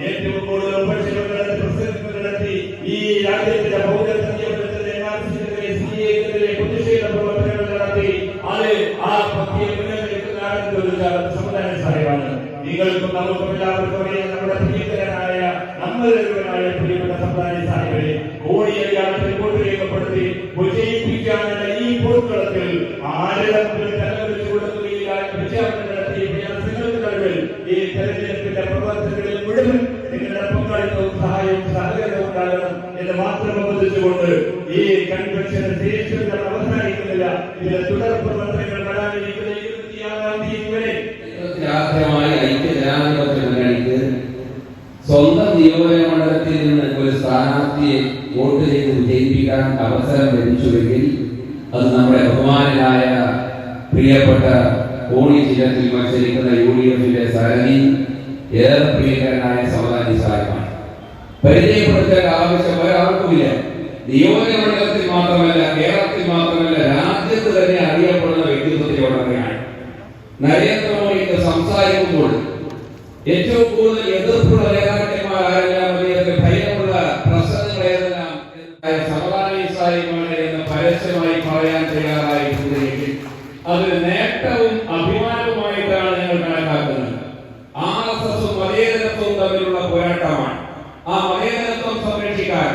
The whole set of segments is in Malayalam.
ഏറ്റവും കൂടുതൽ ഉപക്ഷേപം നടത്തി പ്രസംഗങ്ങൾ നടത്തി ഈ രാജ്യത്തിന്റെ പൗരസംഖ്യപ്പെടുത്തലെ സിഎക്കെതിരെ പ്രതിഷേധ പ്രവർത്തനങ്ങൾ നടത്തി. അത് ആ ഭക്തിയെ സഹായമാണ് നിങ്ങൾക്കും നമുക്കും എല്ലാവർക്കും അറിയാം നമ്മുടെ പ്രിയങ്കരനായ നമ്മളുടേതായ പ്രിയപ്പെട്ട സമുദായ സാഹിബരെ കോടിയേറെ റിപ്പോർട്ട് രേഖപ്പെടുത്തി വിജയിപ്പിക്കാൻ അവസരം ലഭിച്ചുവെങ്കിൽ അത് നമ്മുടെ ബഹുമാനായ പ്രിയപ്പെട്ട കോണി ജില്ലത്തിൽ മത്സരിക്കുന്ന യു ഡി എഫിന്റെ സാരി ഏറെ പ്രിയങ്കരനായ സമാധാനി സാഹിബാണ്. പരിചയപ്പെടുത്തേണ്ട ആവശ്യം ഒരാൾക്കുമില്ല. നിയോജകമണ്ഡലത്തിൽ മാത്രമല്ല കേരളത്തിൽ മാത്രമല്ല രാജ്യത്ത് തന്നെ അറിയപ്പെടുന്ന വ്യക്തിത്വത്തിലുള്ളവരാണ് നരേന്ദ്രമോദിക്ക് സംസാരിക്കുമ്പോൾ ഏറ്റവും കൂടുതൽ എതിർപ്പുള്ള നേതാക്കന്മാരായ ഭയമുള്ള പറയാൻ തയ്യാറായിട്ടുണ്ടെങ്കിൽ അത് നേട്ടവും അഭിമാനവുമായിട്ടാണ് ഞങ്ങൾ കണക്കാക്കുന്നത്. ആർ എസ് എസും മതേതരത്വവും തമ്മിലുള്ള പോരാട്ടമാണ്. ആ മതേതരത്വം സംരക്ഷിക്കാൻ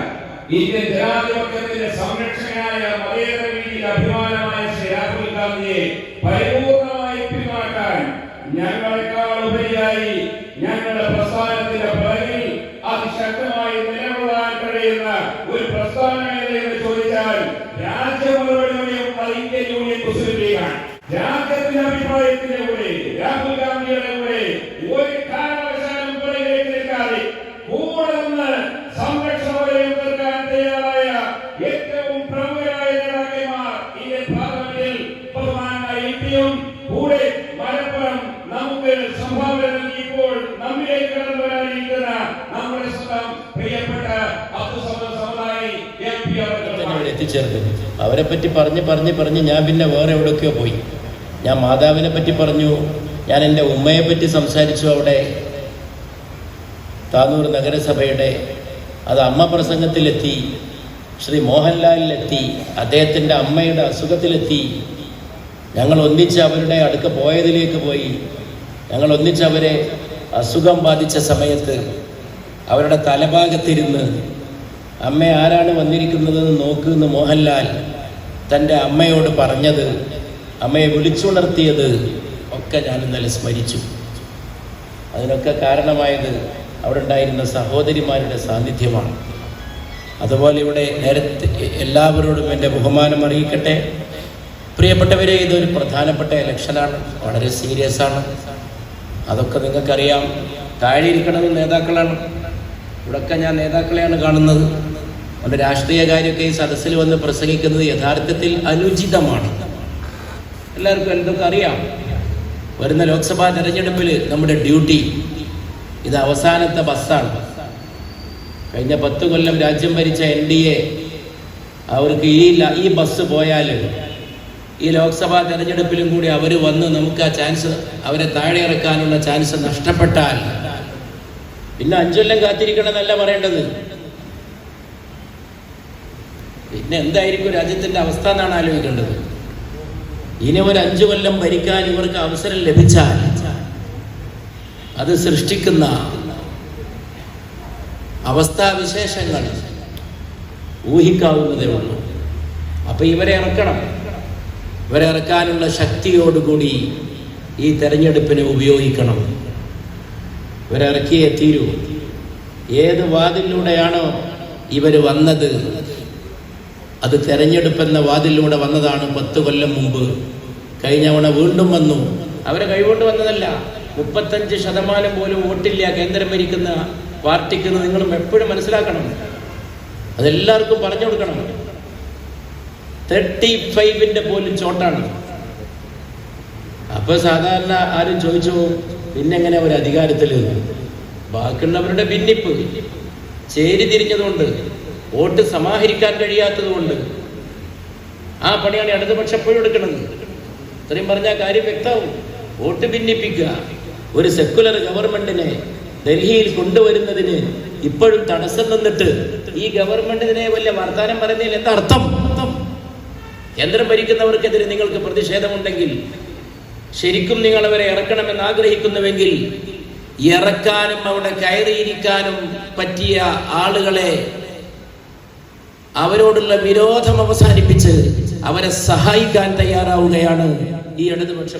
ഇന്ത്യൻ ജനാധിപത്യത്തിന്റെ സംരക്ഷകനായ മതേതര രീതിയിൽ അഭിമാനമായ ശ്രീ രാഹുൽ ഗാന്ധിയെ പരിപൂർണമായി പിന്മാറ്റാൻ ഞങ്ങളെക്കാൾ ഉപരിയായി ഞങ്ങളുടെ പ്രസ്ഥാനത്തിന്റെ പിറകിൽ അതിശക്തമായി നിലകൊള്ളാൻ അവരെ പറ്റി പറഞ്ഞ് പറഞ്ഞ് പറഞ്ഞ് ഞാൻ പിന്നെ വേറെ എവിടെയൊക്കെയോ പോയി. ഞാൻ മാതാവിനെ പറ്റി പറഞ്ഞു. ഞാൻ എന്റെ ഉമ്മയെ പറ്റി സംസാരിച്ചു അവിടെ. താനൂർ നഗരസഭയുടെ അത് അമ്മ പ്രസംഗത്തിലെത്തി. ശ്രീ മോഹൻലാലിലെത്തി. അദ്ദേഹത്തിന്റെ അമ്മയുടെ അസുഖത്തിലെത്തി. ഞങ്ങൾ ഒന്നിച്ച് അവരുടെ അടുക്ക പോയതിലേക്ക് പോയി. ഞങ്ങൾ ഒന്നിച്ച് അവരെ അസുഖം ബാധിച്ച സമയത്ത് അവരുടെ തലഭാഗത്തിരുന്ന് അമ്മ ആരാണ് വന്നിരിക്കുന്നതെന്ന് നോക്കുമെന്ന് മോഹൻലാൽ തന്റെ അമ്മയോട് പറഞ്ഞത് അമ്മയെ വിളിച്ചുണർത്തിയത് ഒക്കെ ഞാൻ ഇന്നലെ സ്മരിച്ചു. അതിനൊക്കെ കാരണമായത് അവിടെ ഉണ്ടായിരുന്ന സഹോദരിമാരുടെ സാന്നിധ്യമാണ്. അതുപോലെ ഇവിടെ നേരത്തെ എല്ലാവരോടും എന്റെ ബഹുമാനം അറിയിക്കട്ടെ. പ്രിയപ്പെട്ടവരെ ഇതൊരു പ്രധാനപ്പെട്ട ഇലക്ഷനാണ് വളരെ സീരിയസ് ആണ്. അതൊക്കെ നിങ്ങൾക്കറിയാം. താഴെ ഇരിക്കണത് നേതാക്കളാണ്. ഇവിടൊക്കെ ഞാൻ നേതാക്കളെയാണ് കാണുന്നത്. അതുകൊണ്ട് രാഷ്ട്രീയ കാര്യമൊക്കെ ഈ സദസ്സിൽ വന്ന് പ്രസംഗിക്കുന്നത് യഥാർത്ഥത്തിൽ അനുചിതമാണ്. എല്ലാവർക്കും എന്തൊക്കെ അറിയാം? വരുന്ന ലോക്സഭാ തെരഞ്ഞെടുപ്പിൽ നമ്മുടെ ഡ്യൂട്ടി ഇത് അവസാനത്തെ ബസ്സാണ്. കഴിഞ്ഞ പത്ത് കൊല്ലം രാജ്യം ഭരിച്ച എൻ ഡി എ അവർക്ക് ഈ ഈ ബസ് പോയാൽ ഈ ലോക്സഭാ തെരഞ്ഞെടുപ്പിലും കൂടി അവർ വന്ന് നമുക്ക് ആ ചാൻസ് അവരെ താഴെ ഇറക്കാനുള്ള ചാൻസ് നഷ്ടപ്പെട്ടാൽ. പിന്നെ അഞ്ചൊല്ലം കാത്തിരിക്കണമെന്നല്ല പറയേണ്ടത്. പിന്നെ എന്തായിരിക്കും രാജ്യത്തിന്റെ അവസ്ഥ എന്നാണ് ആലോചിക്കേണ്ടത്. ഇനി ഒരു അഞ്ചു കൊല്ലം ഭരിക്കാൻ ഇവർക്ക് അവസരം ലഭിച്ചാൽ അത് സൃഷ്ടിക്കുന്ന അവസ്ഥാവിശേഷങ്ങൾ ഊഹിക്കാവുന്നതേ ഉള്ളൂ. അപ്പൊ ഇവരെ ഇറക്കണം. ഇവരെ ഇറക്കാനുള്ള ശക്തിയോടുകൂടി ഈ തെരഞ്ഞെടുപ്പിനെ ഉപയോഗിക്കണം. ഇവരെ ഇറക്കിയേ തീരൂ. ഏത് വാതിലൂടെയാണോ ഇവർ വന്നത്? അത് തെരഞ്ഞെടുപ്പെന്ന വാതിലൂടെ വന്നതാണ് പത്ത് കൊല്ലം മുമ്പ്. കഴിഞ്ഞ തവണ വീണ്ടും വന്നു. അവരെ കൈകൊണ്ട് വന്നതല്ല. മുപ്പത്തഞ്ച് ശതമാനം പോലും വോട്ടില്ല കേന്ദ്രം ഭരിക്കുന്ന പാർട്ടിക്ക് നിങ്ങളും എപ്പോഴും മനസ്സിലാക്കണം. അതെല്ലാവർക്കും പറഞ്ഞു കൊടുക്കണം. തേർട്ടി ഫൈവിന്റെ പോലും ചോട്ടാണ്. അപ്പൊ സാധാരണ ആരും ചോദിച്ചു പിന്നെങ്ങനെ ഒരു അധികാരത്തിൽ ബാക്കിയുള്ളവരുടെ ഭിന്നിപ്പ്. ചേരി തിരിഞ്ഞതുകൊണ്ട് വോട്ട് സമാഹരിക്കാൻ കഴിയാത്തതുകൊണ്ട്. ആ പണിയാണ് ഇടതുപക്ഷം പോയി എടുക്കുന്നത്. ഇത്രയും പറഞ്ഞാൽ കാര്യം വ്യക്തമാവും. വോട്ട് ഭിന്നിപ്പിക്കുക. ഒരു സെക്കുലർ ഗവൺമെന്റിനെ ഡൽഹിയിൽ കൊണ്ടുവരുന്നതിന് ഇപ്പോഴും തടസ്സം നിന്നിട്ട് ഈ ഗവൺമെന്റിനെ വലിയ വർത്താനം പറയുന്നതിൽ എന്താ അർത്ഥം? കേന്ദ്രം ഭരിക്കുന്നവർക്കെതിരെ നിങ്ങൾക്ക് പ്രതിഷേധമുണ്ടെങ്കിൽ ശരിക്കും നിങ്ങൾ അവരെ ഇറക്കണമെന്ന് ആഗ്രഹിക്കുന്നുവെങ്കിൽ ഇറക്കാനും അവിടെ കയറിയിരിക്കാനും പറ്റിയ ആളുകളെ അവരോടുള്ള വിരോധം അവസാനിപ്പിച്ച് അവരെ സഹായിക്കാൻ തയ്യാറാവുകയാണ് ഈ ഇടതുപക്ഷ